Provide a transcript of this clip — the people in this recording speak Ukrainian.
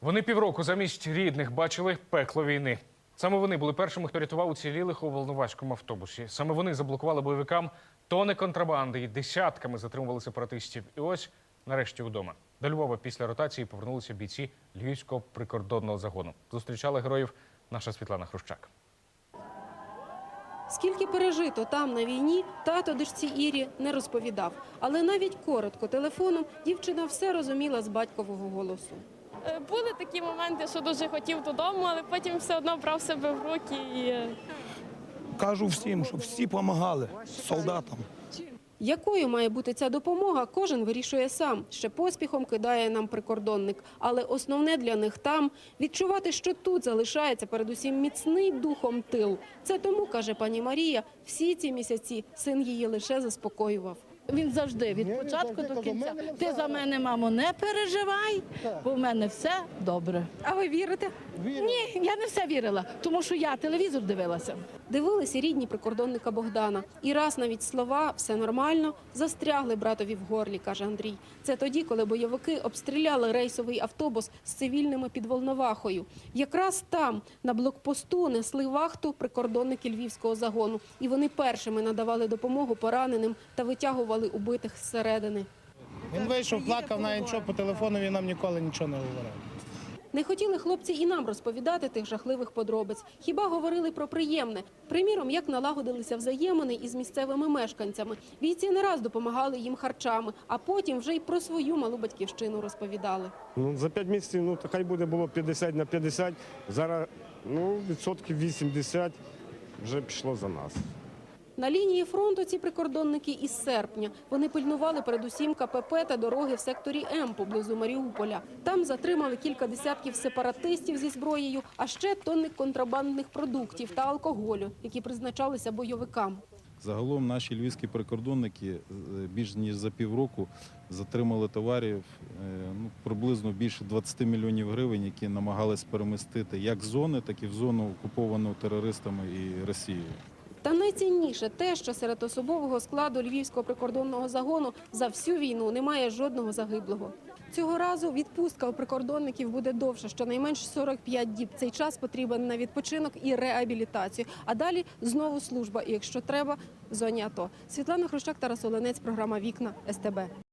Вони півроку замість рідних бачили пекло війни. Саме вони були першими, хто рятував уцілілих у волноваському автобусі. Саме вони заблокували бойовикам тони контрабанди і десятками затримували сепаратистів. І ось нарешті вдома. До Львова після ротації повернулися бійці Львівського прикордонного загону. Зустрічали героїв наша Світлана Хрущак. Скільки пережито там на війні, тато дочці Ірі не розповідав. Але навіть коротко телефоном дівчина все розуміла з батькового голосу. Е, Були такі моменти, що дуже хотів додому, але потім все одно брав себе в руки і е, Кажу всім, що всі допомагали солдатам. Якою має бути ця допомога, кожен вирішує сам. Ще поспіхом кидає нам прикордонник. Але основне для них там відчувати, що тут залишається передусім міцний духом тил. Це тому, каже пані Марія, всі ці місяці син її лише заспокоював. Він завжди від початку до кінця. Ти за мене, мамо, не переживай, бо в мене все добре. А ви вірите? Ні, я не все вірила, тому що я телевізор дивилася. Дивилися рідні прикордонника Богдана. І раз навіть слова «все нормально» застрягли братові в горлі, каже Андрій. Це тоді, коли бойовики обстріляли рейсовий автобус з цивільними під Волновахою. Якраз там, на блокпосту, несли вахту прикордонники львівського загону. І вони першими надавали допомогу пораненим та витягували убитих зсередини. Він вийшов, плакав, навіть нічого по телефону він нам ніколи нічого не говорив. Не хотіли хлопці і нам розповідати тих жахливих подробиць. Хіба говорили про приємне. Приміром, як налагодилися взаємини із місцевими мешканцями. Бійці не раз допомагали їм харчами, а потім вже й про свою малу батьківщину розповідали. Ну, за 5 місяців, ну, хай буде було 50 на 50. Зараз ну, відсотків 80 вже пішло за нас. На лінії фронту ці прикордонники із серпня. Вони пильнували передусім КПП та дороги в секторі М поблизу Маріуполя. Там затримали кілька десятків сепаратистів зі зброєю, а ще тонни контрабандних продуктів та алкоголю, які призначалися бойовикам. Загалом наші львівські прикордонники е, більш ніж за півроку затримали товарів е, ну, приблизно більше 20 мільйонів гривень, які намагались перемістити як зони, так і в зону окуповану терористами і Росією. Та найцінніше те, що серед особового складу львівського прикордонного загону за всю війну немає жодного загиблого. Цього разу відпустка у прикордонників буде довше, щонайменше 45 діб. Цей час потрібен на відпочинок і реабілітацію. А далі знову служба. І якщо треба, в зоні АТО. Світлана Хрущак, Тарас Оленець, програма Вікна СТБ.